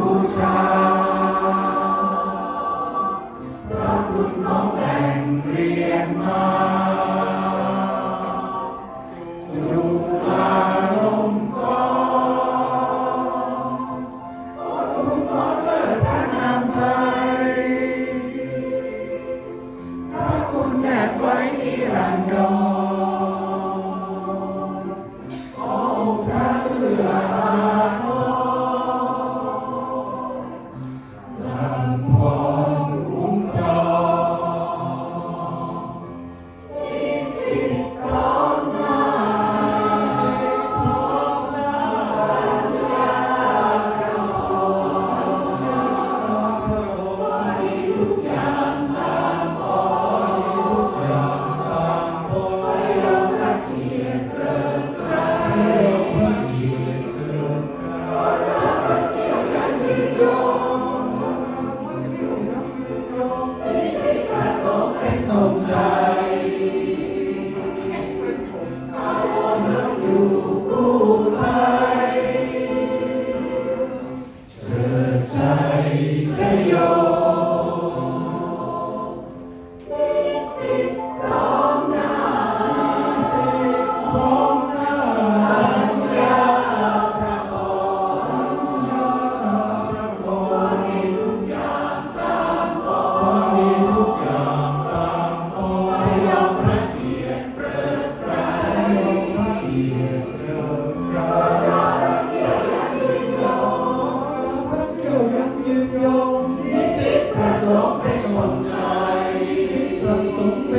บูชาพระคุณของแผ่งเรียนมา ต้องใจเอาเมืองอยู่กูไทยเสิดใจใจโยมีสิร้อมน้าสิทธิ์พร้อมน้าสัญญาประกอบสัญญาประกอบมีทุกอย่างตามกมีทุกอย่าง Senhor.